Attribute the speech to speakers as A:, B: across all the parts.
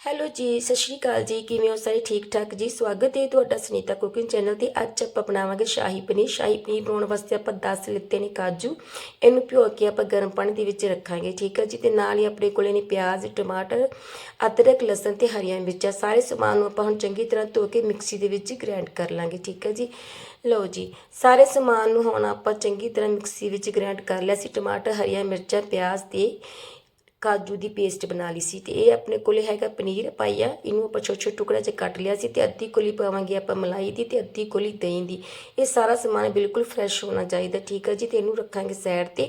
A: Hello ਜੀ, ਸਤਿ ਸ਼੍ਰੀ ਅਕਾਲ ਜੀ। ਕਿਵੇਂ ਹੋ ਸਾਰੇ? ਠੀਕ ਠਾਕ ਜੀ? ਸਵਾਗਤ ਹੈ ਤੁਹਾਡਾ ਸੁਨੀਤਾ ਕੁਕਿੰਗ ਚੈਨਲ ਤੇ। ਅੱਜ ਆਪਾਂ ਬਣਾਵਾਂਗੇ ਸ਼ਾਹੀ ਪਨੀਰ। ਸ਼ਾਹੀ ਪਨੀਰ ਬਣਾਉਣ ਵਾਸਤੇ ਆਪਾਂ 10 ਲਿੱਤੇ ਨੇ ਕਾਜੂ। ਇਹਨੂੰ ਭਿਓ ਕੇ ਆਪਾਂ ਗਰਮ ਪਾਣੀ ਦੇ ਵਿੱਚ ਰੱਖਾਂਗੇ, ਠੀਕ ਹੈ ਜੀ? ਤੇ ਨਾਲ ਹੀ ਆਪਣੇ ਕੋਲੇ ਨੇ ਪਿਆਜ਼, ਟਮਾਟਰ, ਅਦਰਕ, ਲਸਣ ਤੇ ਹਰੀਆਂ ਮਿਰਚਾਂ। ਸਾਰੇ ਸਮਾਨ ਨੂੰ ਆਪਾਂ ਹੁਣ ਚੰਗੀ ਤਰ੍ਹਾਂ ਧੋ ਕੇ ਮਿਕਸੀ ਦੇ ਵਿੱਚ ਗ੍ਰਾਈਂਡ ਕਰ ਲਾਂਗੇ, ਠੀਕ ਹੈ ਜੀ? ਲਓ ਜੀ, ਸਾਰੇ ਸਮਾਨ ਨੂੰ ਹੁਣ ਆਪਾਂ ਚੰਗੀ ਤਰ੍ਹਾਂ ਮਿਕਸੀ ਵਿੱਚ ਗ੍ਰਾਈਂਡ ਕਰ ਲਿਆ ਸੀ। ਟਮਾਟਰ, ਹਰੀਆਂ ਮਿਰਚਾਂ, ਪਿਆਜ਼ ਤੇ ਕਾਜੂ ਦੀ ਪੇਸਟ ਬਣਾ ਲਈ ਸੀ ਤੇ ਇਹ ਆਪਣੇ ਕੋਲੇ ਹੈਗਾ ਪਨੀਰ ਪਾਈਆ ਇਹਨੂੰ ਆਪਾਂ ਛੋਟੇ ਛੋਟੇ ਟੁਕੜਿਆਂ 'ਚ ਕੱਟ ਲਿਆ ਸੀ ਤੇ ਅੱਧੀ ਕੋਲੀ ਪਾਵਾਂਗੇ ਆਪਾਂ ਮਲਾਈ ਦੀ ਤੇ ਅੱਧੀ ਕੋਲੀ ਦਹੀਂ ਦੀ। ਇਹ ਸਾਰਾ ਸਮਾਨ ਬਿਲਕੁਲ ਫਰੈਸ਼ ਹੋਣਾ ਚਾਹੀਦਾ, ਠੀਕ ਹੈ ਜੀ? ਤੇ ਇਹਨੂੰ ਰੱਖਾਂਗੇ ਸਾਈਡ ਤੇ।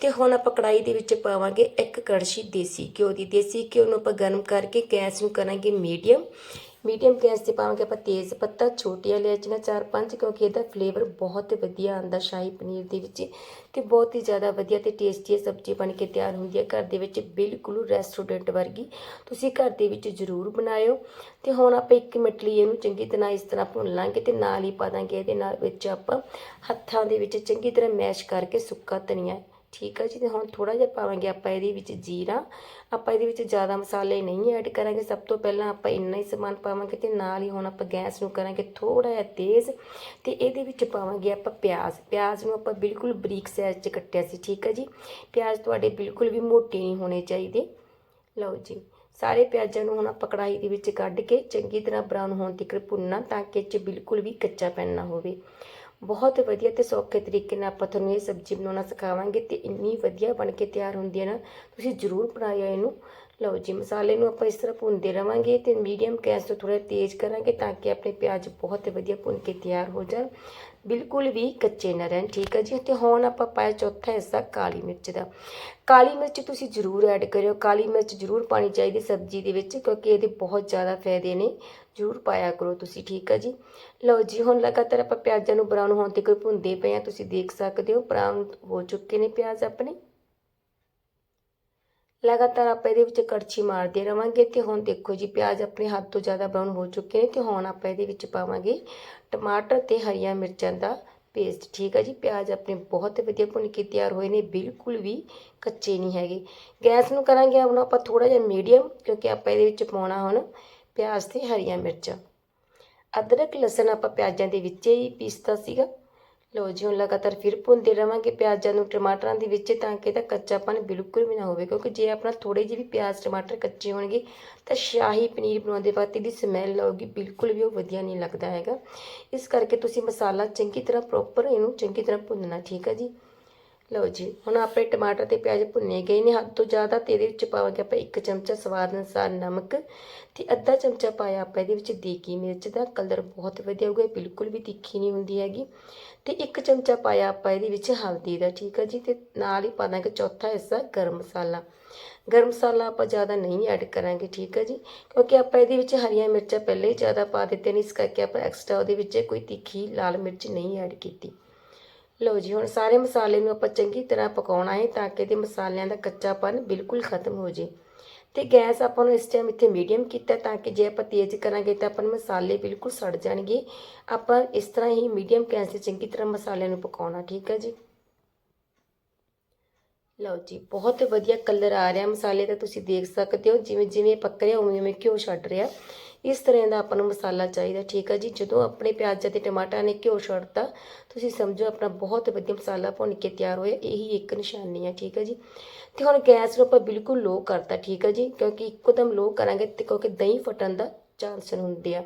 A: ਤੇ ਹੁਣ ਆਪਾਂ ਕੜਾਈ ਦੇ ਵਿੱਚ ਪਾਵਾਂਗੇ ਇੱਕ ਕੜਛੀ ਦੇਸੀ ਘਿਓ ਦੀ। ਦੇਸੀ ਘਿਓ ਨੂੰ ਆਪਾਂ ਗਰਮ ਕਰਕੇ ਗੈਸ ਨੂੰ ਕਰਾਂਗੇ ਮੀਡੀਅਮ ਮੀਡੀਅਮ ਗੈਸ ਤੇ ਪਾਵਾਂਗੇ ਆਪਾਂ ਤੇਜ਼ ਪੱਤਾ ਛੋਟੀਆਂ ਇਲਾਇਚੀਆਂ ਚਾਰ ਪੰਜ, ਕਿਉਂਕਿ ਇਹਦਾ ਫਲੇਵਰ ਬਹੁਤ ਵਧੀਆ ਆਉਂਦਾ ਸ਼ਾਹੀ ਪਨੀਰ ਦੇ ਵਿੱਚ ਤੇ ਬਹੁਤ ਹੀ ਜ਼ਿਆਦਾ ਵਧੀਆ ਤੇ ਟੇਸਟੀ ਸਬਜ਼ੀ ਬਣ ਕੇ ਤਿਆਰ ਹੁੰਦੀ ਹੈ ਘਰ ਦੇ ਵਿੱਚ ਬਿਲਕੁਲ ਰੈਸਟੋਰੈਂਟ ਵਰਗੀ। ਤੁਸੀਂ ਘਰ ਦੇ ਵਿੱਚ ਜ਼ਰੂਰ ਬਣਾਇਓ ਤੇ ਹੁਣ ਆਪਾਂ ਇੱਕ ਮਿੰਟ ਲਈ ਇਹਨੂੰ ਚੰਗੀ ਤਰ੍ਹਾਂ ਇਸ ਤਰ੍ਹਾਂ ਭੁੰਨ ਲਾਂਗੇ ਤੇ ਨਾਲ ਹੀ ਪਾ ਦਾਂਗੇ ਇਹਦੇ ਨਾਲ ਵਿੱਚ ਆਪਾਂ ਹੱਥਾਂ ਦੇ ਵਿੱਚ ਚੰਗੀ ਤਰ੍ਹਾਂ ਮੈਸ਼ ਕਰਕੇ ਸੁੱਕਾ ਧਨੀਆ ਠੀਕ ਆ ਜੀ, ਤੇ ਹੁਣ ਥੋੜਾ ਜਿਹਾ ਪਾਵਾਂਗੇ ਆਪਾਂ ਇਹਦੇ ਵਿੱਚ ਜੀਰਾ। ਆਪਾਂ ਇਹਦੇ ਵਿੱਚ ਜ਼ਿਆਦਾ ਮਸਾਲੇ ਨਹੀਂ ਐਡ ਕਰਾਂਗੇ, ਸਭ ਤੋਂ ਪਹਿਲਾਂ ਆਪਾਂ ਇੰਨਾ ਹੀ ਸਮਾਨ ਪਾਵਾਂਗੇ ਤੇ ਨਾਲ ਹੀ ਹੁਣ ਆਪਾਂ ਗੈਸ ਨੂੰ ਕਰਾਂਗੇ ਥੋੜਾ ਜਿਹਾ ਤੇਜ਼। ਤੇ ਇਹਦੇ ਵਿੱਚ ਪਾਵਾਂਗੇ ਆਪਾਂ ਪਿਆਜ਼। ਪਿਆਜ਼ ਨੂੰ ਆਪਾਂ ਬਿਲਕੁਲ ਬਰੀਕ ਸਾਈਜ਼ 'ਚ ਕੱਟਿਆ ਸੀ, ਠੀਕ ਆ ਜੀ। ਪਿਆਜ਼ ਤੁਹਾਡੇ ਬਿਲਕੁਲ ਵੀ ਮੋਟੇ ਨਹੀਂ ਹੋਣੇ ਚਾਹੀਦੇ। ਲਓ ਜੀ, ਸਾਰੇ ਪਿਆਜ਼ਾਂ ਨੂੰ ਹੁਣ ਆਪਾਂ ਕੜਾਹੀ ਦੇ ਵਿੱਚ ਕੱਢ ਕੇ ਚੰਗੀ ਤਰ੍ਹਾਂ ਬਰਾਊਨ ਹੋਣ ਤੱਕ ਭੁੰਨਣਾ ਤਾਂ ਕਿ ਇਹ 'ਚ ਬਿਲਕੁਲ ਵੀ ਕੱਚਾ ਪੈਨ ਨਾ ਹੋਵੇ। ਬਹੁਤ ਵਧੀਆ ਤੇ ਸੌਖੇ ਤਰੀਕੇ ਨਾਲ ਆਪਾਂ ਤੁਹਾਨੂੰ ਇਹ ਸਬਜ਼ੀ ਬਣਾਉਣਾ ਸਿਖਾਵਾਂਗੇ ਤੇ ਇੰਨੀ ਵਧੀਆ ਬਣ ਕੇ ਤਿਆਰ ਹੁੰਦੀ ਹੈ ਨਾ, ਤੁਸੀਂ ਜ਼ਰੂਰ ਬਣਾਇਆ ਇਹਨੂੰ। ਲਓ ਜੀ, ਮਸਾਲੇ ਨੂੰ ਆਪਾਂ ਇਸ ਤਰ੍ਹਾਂ ਭੁੰਨਦੇ ਰਵਾਂਗੇ ਤੇ ਮੀਡੀਅਮ ਗੈਸ ਤੋਂ ਥੋੜਾ ਤੇਜ਼ ਕਰਾਂਗੇ ਤਾਂ ਕਿ ਆਪਣੇ ਪਿਆਜ਼ ਬਹੁਤ ਵਧੀਆ ਭੁੰਨ ਕੇ ਤਿਆਰ ਹੋ ਜਾਣ। ਬਿਲਕੁਲ ਵੀ ਕੱਚੇ ਨਾ ਰਹਿਣ, ਠੀਕ ਹੈ ਜੀ? ਤੇ ਹੁਣ ਆਪਾਂ ਪਾਇਆ ਚੌਥਾ ਹਿੱਸਾ, ਕਾਲੀ ਮਿਰਚ ਦਾ। ਕਾਲੀ ਮਿਰਚ ਤੁਸੀਂ ਜ਼ਰੂਰ ਐਡ ਕਰਿਓ। ਕਾਲੀ ਮਿਰਚ ਜ਼ਰੂਰ ਪਾਣੀ ਚਾਹੀਦੀ ਸਬਜ਼ੀ ਦੇ ਵਿੱਚ, ਕਿਉਂਕਿ ਇਹਦੇ ਬਹੁਤ ਜ਼ਿਆਦਾ ਫਾਇਦੇ ਨੇ। ਜ਼ਰੂਰ ਪਾਇਆ ਕਰੋ ਤੁਸੀਂ, ਠੀਕ ਹੈ ਜੀ? ਲਓ ਜੀ, ਹੁਣ ਲਗਾਤਾਰ ਆਪਾਂ ਪਿਆਜ਼ਾਂ ਨੂੰ ਬਰਾਊਨ ਹੋਣ ਤੱਕ ਭੁੰਨਦੇ ਪਏ ਆ, ਤੁਸੀਂ ਦੇਖ ਸਕਦੇ ਹੋ ਬਰਾਊਨ ਹੋ ਚੁੱਕੇ ਨੇ ਪਿਆਜ਼ ਆਪਣੇ। ਲਗਾਤਾਰ ਆਪਾਂ ਇਹਦੇ ਵਿੱਚ ਕੜਛੀ ਮਾਰਦੇ ਰਵਾਂਗੇ ਤੇ ਹੁਣ ਦੇਖੋ ਜੀ, ਪਿਆਜ਼ ਆਪਣੇ ਹੱਦ ਤੋਂ ਜ਼ਿਆਦਾ ਬਰਾਊਨ ਹੋ ਚੁੱਕੇ ਨੇ ਤੇ ਹੁਣ ਆਪਾਂ ਇਹਦੇ ਵਿੱਚ ਪਾਵਾਂਗੇ ਟਮਾਟਰ ਤੇ ਹਰੀਆਂ ਮਿਰਚਾਂ ਦਾ ਪੇਸਟ ਠੀਕ ਹੈ ਜੀ? ਪਿਆਜ਼ ਆਪਣੇ ਬਹੁਤ ਵਧੀਆ ਭੁੰਨ ਕੇ ਤਿਆਰ ਹੋਏ ਨੇ, ਬਿਲਕੁਲ ਵੀ ਕੱਚੇ ਨਹੀਂ ਹੈਗੇ। ਗੈਸ ਨੂੰ ਕਰਾਂਗੇ ਹੁਣ ਆਪਾਂ ਥੋੜਾ ਜਿਹਾ ਮੀਡੀਅਮ ਕਿਉਂਕਿ ਆਪਾਂ ਇਹਦੇ ਵਿੱਚ ਪਾਉਣਾ ਹੁਣ ਪਿਆਜ਼ ਤੇ ਹਰੀਆਂ ਮਿਰਚਾਂ। ਅਦਰਕ, ਲਸਣ ਆਪਾਂ ਪਿਆਜ਼ਾਂ ਦੇ ਵਿੱਚ ਹੀ ਪੀਸਤਾ ਸੀਗਾ। ਲਓ ਜੀ, ਹੁਣ ਲਗਾਤਾਰ ਫਿਰ ਭੁੰਨਦੇ ਰਵਾਂਗੇ ਪਿਆਜ਼ਾਂ ਨੂੰ ਟਮਾਟਰਾਂ ਦੇ ਵਿੱਚ ਤਾਂ ਕਿ ਇਹਦਾ ਕੱਚਾਪਨ ਬਿਲਕੁਲ ਵੀ ਨਾ ਹੋਵੇ, ਕਿਉਂਕਿ ਜੇ ਆਪਣਾ ਥੋੜੇ ਜਿਹੇ ਵੀ ਪਿਆਜ਼, ਟਮਾਟਰ ਕੱਚੇ ਹੋਣਗੇ ਤਾਂ ਸ਼ਾਹੀ ਪਨੀਰ ਬਣਾਉਂਦੇ ਵਕਤ ਇਹਦੀ ਸਮੈਲ ਆਊਗੀ ਬਿਲਕੁਲ ਵੀ ਉਹ ਵਧੀਆ ਨਹੀਂ ਲੱਗਦਾ ਹੈਗਾ। ਇਸ ਕਰਕੇ ਤੁਸੀਂ ਮਸਾਲਾ ਚੰਗੀ ਤਰ੍ਹਾਂ ਪ੍ਰੋਪਰ ਇਹਨੂੰ ਚੰਗੀ ਤਰ੍ਹਾਂ ਭੁੰਨਣਾ, ਠੀਕ ਹੈ ਜੀ? ਲਓ ਜੀ, ਹੁਣ ਆਪਣੇ ਟਮਾਟਰ ਤੇ ਪਿਆਜ਼ ਭੁੰਨੇ ਗਏ ਨੇ। ਹੱਦ ਤੋਂ ਜ਼ਿਆਦਾ ਤੇ ਇਹਦੇ ਵਿੱਚ ਪਾਵਾਂਗੇ ਆਪਾਂ ਇੱਕ ਚਮਚਾ ਸਵਾਦ ਅਨੁਸਾਰ ਨਮਕ ਤੇ ਅੱਧਾ ਚਮਚਾ ਪਾਇਆ ਆਪਾਂ ਇਹਦੇ ਵਿੱਚ ਦੇਗੀ ਮਿਰਚ ਦਾ। ਕਲਰ ਬਹੁਤ ਵਧੀਆ ਹੋਊਗਾ ਬਿਲਕੁਲ ਵੀ ਤਿੱਖੀ ਨਹੀਂ ਹੁੰਦੀ ਹੈਗੀ। ਤੇ ਇੱਕ ਚਮਚਾ ਪਾਇਆ ਆਪਾਂ ਇਹਦੇ ਵਿੱਚ ਹਲਦੀ ਦਾ, ਠੀਕ ਹੈ ਜੀ, ਤੇ ਨਾਲ ਹੀ ਪਾ ਦਾਂਗੇ ਚੌਥਾ ਹਿੱਸਾ ਗਰਮ ਮਸਾਲਾ। ਗਰਮ ਮਸਾਲਾ ਆਪਾਂ ਜ਼ਿਆਦਾ ਨਹੀਂ ਐਡ ਕਰਾਂਗੇ, ਠੀਕ ਹੈ ਜੀ, ਕਿਉਂਕਿ ਆਪਾਂ ਇਹਦੇ ਵਿੱਚ ਹਰੀਆਂ ਮਿਰਚਾਂ ਪਹਿਲੇ ਹੀ ਜ਼ਿਆਦਾ ਪਾ ਦਿੱਤੇ ਨੇ, ਇਸ ਕਰਕੇ ਆਪਾਂ ਐਕਸਟਰਾ ਉਹਦੇ ਵਿੱਚ ਕੋਈ ਤਿੱਖੀ ਲਾਲ ਮਿਰਚ ਨਹੀਂ ਐਡ ਕੀਤੀ। ਲਓ ਜੀ, ਹੁਣ ਸਾਰੇ ਮਸਾਲੇ ਨੂੰ ਆਪਾਂ ਚੰਗੀ ਤਰ੍ਹਾਂ ਪਕਾਉਣਾ ਹੈ ਤਾਂ ਕਿ ਇਹਦੇ ਮਸਾਲਿਆਂ ਦਾ ਕੱਚਾਪਨ ਬਿਲਕੁਲ ਖਤਮ ਹੋ ਜੇ। ਤੇ ਗੈਸ ਆਪਾਂ ਨੂੰ ਇਸ ਟਾਈਮ ਇੱਥੇ ਮੀਡੀਅਮ ਕੀਤਾ ਤਾਂ ਕਿ ਜੇ ਆਪਾਂ ਤੇਜ਼ ਕਰਾਂਗੇ ਤਾਂ ਆਪਾਂ ਨੂੰ ਮਸਾਲੇ ਬਿਲਕੁਲ ਸੜ ਜਾਣਗੇ। ਆਪਾਂ ਇਸ ਤਰ੍ਹਾਂ ਹੀ ਮੀਡੀਅਮ ਗੈਸ ਤੇ ਚੰਗੀ ਤਰ੍ਹਾਂ ਮਸਾਲਿਆਂ ਨੂੰ ਪਕਾਉਣਾ, ਠੀਕ ਹੈ ਜੀ? ਲਓ ਜੀ, ਬਹੁਤ ਵਧੀਆ ਕਲਰ ਆ ਰਿਹਾ ਮਸਾਲੇ ਦਾ, ਤੁਸੀਂ ਦੇਖ ਸਕਦੇ ਹੋ ਜਿਵੇਂ ਜਿਵੇਂ ਪੱਕ ਰਿਹਾ ਉਵੇਂ ਉਵੇਂ ਘਿਓ ਛੱਡ ਰਿਹਾ। ਇਸ ਤਰ੍ਹਾਂ ਦਾ ਆਪਾਂ ਨੂੰ ਮਸਾਲਾ ਚਾਹੀਦਾ, ਠੀਕ ਹੈ ਜੀ? ਜਦੋਂ ਆਪਣੇ ਪਿਆਜ਼ ਅਤੇ ਟਮਾਟਰਾਂ ਨੇ ਘਿਓ ਛੱਡਤਾ, ਤੁਸੀਂ ਸਮਝੋ ਆਪਣਾ ਬਹੁਤ ਵਧੀਆ ਮਸਾਲਾ ਭੁੰਨ ਕੇ ਤਿਆਰ ਹੋਇਆ, ਇਹੀ ਇੱਕ ਨਿਸ਼ਾਨੀ ਹੈ ਠੀਕ ਹੈ ਜੀ? ਤੇ ਹੁਣ ਗੈਸ ਨੂੰ ਆਪਾਂ ਬਿਲਕੁਲ ਲੋ ਕਰਤਾ, ਠੀਕ ਹੈ ਜੀ? ਕਿਉਂਕਿ ਇੱਕੋ ਦਮ ਲੋ ਕਰਾਂਗੇ ਤੇ ਕਿਉਂਕਿ ਦਹੀਂ ਫਟਣ ਦਾ ਚਾਂਸ ਹੁੰਦੇ ਆ।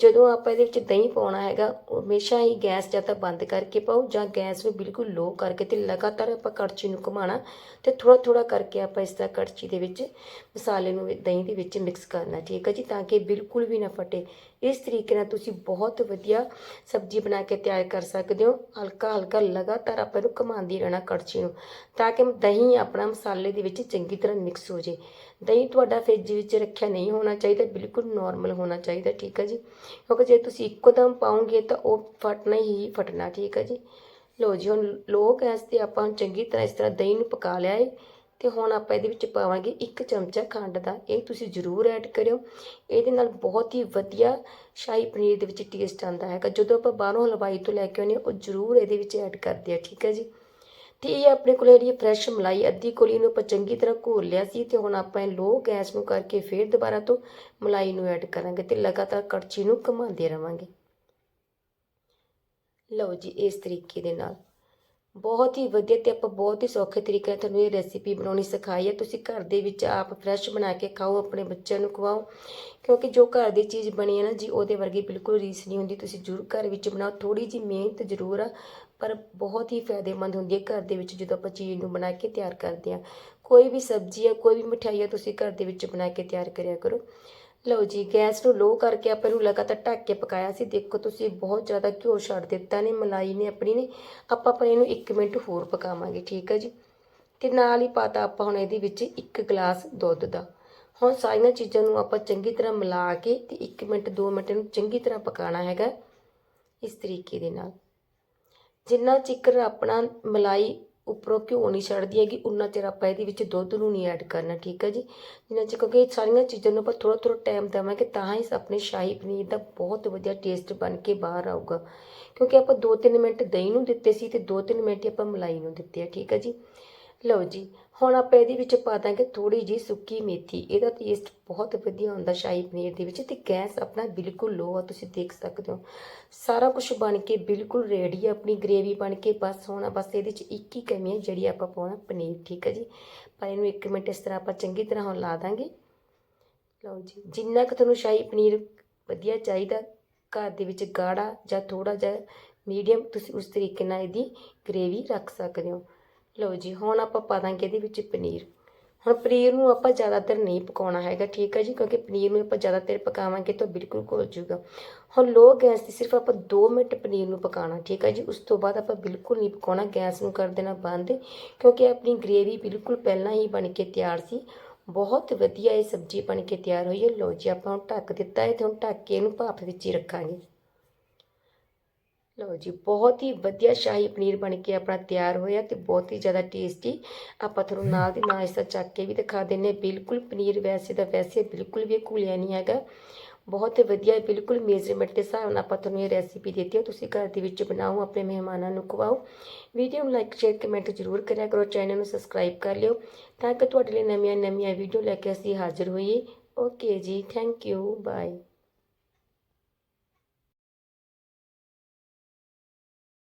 A: ਜਦੋਂ ਆਪਾਂ ਇਹਦੇ ਵਿੱਚ ਦਹੀਂ ਪਾਉਣਾ ਹੈਗਾ, ਹਮੇਸ਼ਾ ਹੀ ਗੈਸ ਜਾਂ ਤਾਂ ਬੰਦ ਕਰਕੇ ਪਾਓ ਜਾਂ ਗੈਸ ਨੂੰ ਬਿਲਕੁਲ ਲੋ ਕਰਕੇ ਤੇ ਲਗਾਤਾਰ ਆਪਾਂ ਕੜਛੀ ਨੂੰ ਘੁਮਾਉਣਾ ਤੇ ਥੋੜਾ ਥੋੜਾ ਕਰਕੇ ਆਪਾਂ ਇਸ ਤਰ੍ਹਾਂ ਕੜਛੀ ਦੇ ਵਿੱਚ ਮਸਾਲੇ ਨੂੰ ਦਹੀਂ ਦੇ ਵਿੱਚ ਮਿਕਸ ਕਰਨਾ ਠੀਕ ਹੈ ਜੀ ਤਾਂ ਕਿ ਬਿਲਕੁਲ ਵੀ ਨਾ ਫਟੇ। ਇਸ ਤਰੀਕੇ ਨਾਲ ਤੁਸੀਂ ਬਹੁਤ ਵਧੀਆ ਸਬਜ਼ੀ ਬਣਾ ਕੇ ਤਿਆਰ ਕਰ ਸਕਦੇ ਹੋ। ਹਲਕਾ ਹਲਕਾ ਲਗਾਤਾਰ ਆਪਾਂ ਇਹਨੂੰ ਘੁਮਾਉਂਦੀ ਰਹਿਣਾ ਕੜਛੀ ਨੂੰ ਤਾਂ ਕਿ ਦਹੀਂ ਆਪਣਾ ਮਸਾਲੇ ਦੇ ਵਿੱਚ ਚੰਗੀ ਤਰ੍ਹਾਂ ਮਿਕਸ ਹੋ ਜੇ। ਦਹੀਂ ਤੁਹਾਡਾ ਫ੍ਰਿਜ ਵਿੱਚ ਰੱਖਿਆ ਨਹੀਂ ਹੋਣਾ ਚਾਹੀਦਾ, ਬਿਲਕੁਲ ਨਾਰਮਲ ਹੋਣਾ ਚਾਹੀਦਾ, ਠੀਕ ਹੈ ਜੀ? ਕਿਉਂਕਿ ਜੇ ਤੁਸੀਂ ਇੱਕੋਦਮ ਪਾਉਂਗੇ ਤਾਂ ਉਹ ਫਟਣਾ ਹੀ ਫਟਣਾ, ਠੀਕ ਹੈ ਜੀ? ਲੋ ਜੀ, ਹੁਣ ਲੋ ਗੈਸ ਤੇ ਆਪਾਂ ਚੰਗੀ ਤਰ੍ਹਾਂ ਇਸ ਤਰ੍ਹਾਂ ਦਹੀਂ ਨੂੰ ਪਕਾ ਲਿਆ ਏ, ਤੇ ਹੁਣ ਆਪਾਂ ਇਹਦੇ ਵਿੱਚ ਪਾਵਾਂਗੇ ਇੱਕ ਚਮਚਾ ਖੰਡ ਦਾ, ਇਹ ਤੁਸੀਂ ਜ਼ਰੂਰ ਐਡ ਕਰਿਓ। ਇਹਦੇ ਨਾਲ ਬਹੁਤ ਹੀ ਵਧੀਆ ਸ਼ਾਹੀ ਪਨੀਰ ਦੇ ਵਿੱਚ ਟੇਸਟ ਆਉਂਦਾ ਹੈਗਾ। ਜਦੋਂ ਆਪਾਂ ਬਾਹਰੋਂ ਹਲਵਾਈ ਤੋਂ ਲੈ ਕੇ ਆਉਂਦੇ ਹਾਂ, ਉਹ ਜ਼ਰੂਰ ਇਹਦੇ ਵਿੱਚ ਐਡ ਕਰਦੇ ਆ, ਠੀਕ ਹੈ ਜੀ? ਤੇ ਇਹ ਆਪਣੇ ਕੋਲ ਜਿਹੜੀ ਫਰੈਸ਼ ਮਲਾਈ ਅੱਧੀ ਕੋਲੀ ਨੂੰ ਆਪਾਂ ਚੰਗੀ ਤਰ੍ਹਾਂ ਘੋਲ ਲਿਆ ਸੀ ਤੇ ਹੁਣ ਆਪਾਂ ਇਹ ਲੋ ਗੈਸ ਨੂੰ ਕਰਕੇ ਫੇਰ ਦੁਬਾਰਾ ਤੋਂ ਮਲਾਈ ਨੂੰ ਐਡ ਕਰਾਂਗੇ ਤੇ ਲਗਾਤਾਰ ਕੜਛੀ ਨੂੰ ਘੁਮਾਉਂਦੇ ਰਵਾਂਗੇ। ਲਓ ਜੀ, ਇਸ ਤਰੀਕੇ ਦੇ ਨਾਲ। ਬਹੁਤ ਹੀ ਵਧੀਆ ਤੇ ਆਪਾਂ ਬਹੁਤ ਹੀ ਸੌਖੇ ਤਰੀਕੇ ਨਾਲ ਤੁਹਾਨੂੰ ਇਹ ਰੈਸਿਪੀ ਬਣਾਉਣੀ ਸਿਖਾਈ ਹੈ। ਤੁਸੀਂ ਘਰ ਦੇ ਵਿੱਚ ਆਪ ਫਰੈਸ਼ ਬਣਾ ਕੇ ਖਾਓ, ਆਪਣੇ ਬੱਚਿਆਂ ਨੂੰ ਖਵਾਓ, ਕਿਉਂਕਿ ਜੋ ਘਰ ਦੀ ਚੀਜ਼ ਬਣੀ ਹੈ ਨਾ ਜੀ, ਉਹਦੇ ਵਰਗੀ ਬਿਲਕੁਲ ਰੀਸ ਨਹੀਂ ਹੁੰਦੀ। ਤੁਸੀਂ ਜ਼ਰੂਰ ਘਰ ਵਿੱਚ ਬਣਾਓ। ਥੋੜੀ ਜਿਹੀ ਮਿਹਨਤ ਜ਼ਰੂਰ ਆ। ਪਰ ਬਹੁਤ ਹੀ ਫਾਇਦੇਮੰਦ ਹੁੰਦੀ ਹੈ ਘਰ ਦੇ ਵਿੱਚ ਜਦੋਂ ਆਪਾਂ ਚੀਜ਼ ਨੂੰ ਬਣਾ ਕੇ ਤਿਆਰ ਕਰਦੇ ਹਾਂ। ਕੋਈ ਵੀ ਸਬਜ਼ੀ ਹੈ ਕੋਈ ਵੀ ਮਠਿਆਈ ਤੁਸੀਂ ਘਰ ਦੇ ਵਿੱਚ ਬਣਾ ਕੇ ਤਿਆਰ ਕਰਿਆ ਕਰੋ। ਲਓ ਜੀ, ਗੈਸ ਨੂੰ ਲੋ ਕਰਕੇ ਆਪਾਂ ਇਹਨੂੰ ਲਗਾਤਾਰ ਢੱਕ ਕੇ ਪਕਾਇਆ ਸੀ। ਦੇਖੋ ਤੁਸੀਂ ਬਹੁਤ ਜ਼ਿਆਦਾ ਘਿਓ ਛੱਡ ਦਿੱਤਾ ਨੇ, ਮਲਾਈ ਨੇ ਆਪਣੀ ਨੇ। ਆਪਾਂ ਪਰ ਇਹਨੂੰ 1 ਮਿੰਟ ਹੋਰ ਪਕਾਵਾਂਗੇ, ਠੀਕ ਹੈ ਜੀ? ਤੇ ਨਾਲ ਹੀ ਪਾਤਾ ਆਪਾਂ ਹੁਣ ਇਹਦੇ ਵਿੱਚ 1 ਗਲਾਸ ਦੁੱਧ ਦਾ। ਹੁਣ ਸਾਰੀਆਂ ਚੀਜ਼ਾਂ ਨੂੰ ਆਪਾਂ ਚੰਗੀ ਤਰ੍ਹਾਂ ਮਿਲਾ ਕੇ ਤੇ 1 ਮਿੰਟ 2 ਮਿੰਟ ਇਹਨੂੰ ਚੰਗੀ ਤਰ੍ਹਾਂ ਪਕਾਉਣਾ ਹੈਗਾ। ਇਸ ਤਰੀਕੇ ਦੇ ਨਾਲ। ਜਿੰਨਾ ਚਿਕਰ ਆਪਣਾ ਮਲਾਈ ਉੱਪਰੋਂ ਘਿਓ ਨਹੀਂ ਛੱਡਦੀ ਹੈਗੀ, ਉਨਾ ਚਿਰ ਆਪਾਂ ਇਹਦੇ ਵਿੱਚ ਦੁੱਧ ਨੂੰ ਨਹੀਂ ਐਡ ਕਰਨਾ, ਠੀਕ ਹੈ ਜੀ? ਜਿੰਨਾ ਚਿਰ ਕਿਉਂਕਿ ਇਹ ਸਾਰੀਆਂ ਚੀਜ਼ਾਂ ਨੂੰ ਆਪਾਂ ਥੋੜ੍ਹਾ ਥੋੜ੍ਹਾ ਟਾਈਮ ਦੇਵਾਂਗੇ, ਤਾਂ ਹੀ ਆਪਣੇ ਸ਼ਾਹੀ ਪਨੀਰ ਦਾ ਬਹੁਤ ਵਧੀਆ ਟੇਸਟ ਬਣ ਕੇ ਬਾਹਰ ਆਊਗਾ। ਕਿਉਂਕਿ ਆਪਾਂ 2-3 ਮਿੰਟ ਦਹੀਂ ਨੂੰ ਦਿੱਤੇ ਸੀ ਤੇ 2-3 ਮਿੰਟ ਹੀ ਆਪਾਂ ਮਲਾਈ ਨੂੰ ਦਿੱਤੇ ਆ, ਠੀਕ ਹੈ ਜੀ? ਲਓ ਜੀ, ਹੁਣ ਆਪਾਂ ਇਹਦੇ ਵਿੱਚ ਪਾ ਦਾਂਗੇ ਥੋੜੀ ਜੀ ਸੁੱਕੀ ਮੇਥੀ। ਇਹਦਾ ਟੇਸਟ ਬਹੁਤ ਵਧੀਆ ਹੁੰਦਾ ਸ਼ਾਹੀ ਪਨੀਰ ਦੇ ਵਿੱਚ ਤੇ ਗੈਸ ਆਪਣਾ ਬਿਲਕੁਲ ਲੋ ਆ, ਤੁਸੀਂ ਦੇਖ ਸਕਦੇ ਹੋ। ਸਾਰਾ ਕੁਝ ਬਣ ਕੇ ਬਿਲਕੁਲ ਰੈਡੀ ਆ, ਆਪਣੀ ਗ੍ਰੇਵੀ ਬਣ ਕੇ, ਬਸ ਹੋਣਾ ਬਸ ਇਹਦੇ ਚ ਇੱਕ ਹੀ ਕਮੀ ਹੈ ਜਿਹੜੀ ਆਪਾਂ ਪਾਉਣਾ ਪਨੀਰ, ਠੀਕ ਹੈ ਜੀ? ਪਰ ਇਹਨੂੰ 1 ਮਿੰਟ ਇਸ ਤਰ੍ਹਾਂ ਆਪਾਂ ਚੰਗੀ ਤਰ੍ਹਾਂ ਹੁਣ ਲਾ ਦਾਂਗੇ। ਲਓ ਜੀ, ਜਿੰਨਾ ਕੁ ਤੁਹਾਨੂੰ ਸ਼ਾਹੀ ਪਨੀਰ ਵਧੀਆ ਚਾਹੀਦਾ, ਘਰ ਦੇ ਵਿੱਚ ਗਾੜਾ ਜਾਂ ਥੋੜਾ ਜਿਹਾ ਮੀਡੀਅਮ ਤੁਸੀਂ ਉਸ ਤਰੀਕੇ ਨਾਲ ਇਹਦੀ ਗ੍ਰੇਵੀ ਰੱਖ ਸਕਦੇ ਹੋ। ਲਓ ਜੀ, ਹੁਣ ਆਪਾਂ ਪਾ ਦਾਂਗੇ ਇਹਦੇ ਵਿੱਚ ਪਨੀਰ। ਹੁਣ ਪਨੀਰ ਨੂੰ ਆਪਾਂ ਜ਼ਿਆਦਾਤਰ ਨਹੀਂ ਪਕਾਉਣਾ ਹੈਗਾ, ਠੀਕ ਹੈ ਜੀ? ਕਿਉਂਕਿ ਪਨੀਰ ਨੂੰ ਆਪਾਂ ਜ਼ਿਆਦਾਤਰ ਪਕਾਵਾਂਗੇ ਤਾਂ ਬਿਲਕੁਲ ਘੁਲ ਜੂਗਾ ਹੁਣ ਲੋ ਗੈਸ ਤੇ ਸਿਰਫ ਆਪਾਂ 2 ਮਿੰਟ ਪਨੀਰ ਨੂੰ ਪਕਾਉਣਾ, ਠੀਕ ਹੈ ਜੀ? ਉਸ ਤੋਂ ਬਾਅਦ ਆਪਾਂ ਬਿਲਕੁਲ ਨਹੀਂ ਪਕਾਉਣਾ, ਗੈਸ ਨੂੰ ਕਰ ਦੇਣਾ ਬੰਦ, ਕਿਉਂਕਿ ਆਪਣੀ ਗ੍ਰੇਵੀ ਬਿਲਕੁਲ ਪਹਿਲਾਂ ਹੀ ਬਣ ਕੇ ਤਿਆਰ ਸੀ। ਬਹੁਤ ਵਧੀਆ ਇਹ ਸਬਜ਼ੀ ਬਣ ਕੇ ਤਿਆਰ ਹੋਈ ਹੈ। ਲਓ ਜੀ, ਆਪਾਂ ਹੁਣ ਢੱਕ ਦਿੱਤਾ ਹੈ ਤੇ ਹੁਣ ਢੱਕ ਕੇ ਇਹਨੂੰ ਭਾਫ ਵਿੱਚ ਹੀ ਰੱਖਾਂਗੇ। ਲਓ ਜੀ, ਬਹੁਤ ਹੀ ਵਧੀਆ ਸ਼ਾਹੀ ਪਨੀਰ ਬਣ ਕੇ ਆਪਣਾ ਤਿਆਰ ਹੋਇਆ ਤੇ ਬਹੁਤ ਹੀ ਜ਼ਿਆਦਾ ਟੇਸਟੀ ਆਪਾਂ ਤੁਹਾਨੂੰ ਨਾਲ ਦੀ ਨਾਲ ਇਸ ਦਾ ਚੱਕ ਕੇ ਵੀ ਦਿਖਾ ਦਿੰਨੇ ਬਿਲਕੁਲ ਪਨੀਰ ਵੈਸੇ ਦਾ ਵੈਸੇ ਬਿਲਕੁਲ ਵੀ ਘੁਲਿਆ ਨਹੀਂ ਹੈਗਾ। ਬਹੁਤ ਵਧੀਆ, ਬਿਲਕੁਲ ਮੇਜ਼ਰਮੈਂਟ ਦੇ ਹਿਸਾਬ ਨਾਲ ਆਪਾਂ ਤੁਹਾਨੂੰ ਇਹ ਰੈਸਿਪੀ ਦਿੱਤੀ ਹੈ। ਤੁਸੀਂ ਘਰ ਦੇ ਵਿੱਚ ਬਣਾਓ, ਆਪਣੇ ਮਹਿਮਾਨਾਂ ਨੂੰ ਖਵਾਓ। ਵੀਡੀਓ ਨੂੰ ਲਾਈਕ ਸ਼ੇਅਰ ਕਮੈਂਟ ਜ਼ਰੂਰ ਕਰਿਆ ਕਰੋ। ਚੈਨਲ ਨੂੰ ਸਬਸਕ੍ਰਾਈਬ ਕਰ ਲਿਓ ਤਾਂ ਕਿ ਤੁਹਾਡੇ ਲਈ ਨਵੀਆਂ ਨਵੀਆਂ ਵੀਡੀਓ ਲੈ ਕੇ ਅਸੀਂ ਹਾਜ਼ਰ ਹੋਈਏ। ਓਕੇ ਜੀ ਥੈਂਕ ਯੂ ਬਾਏ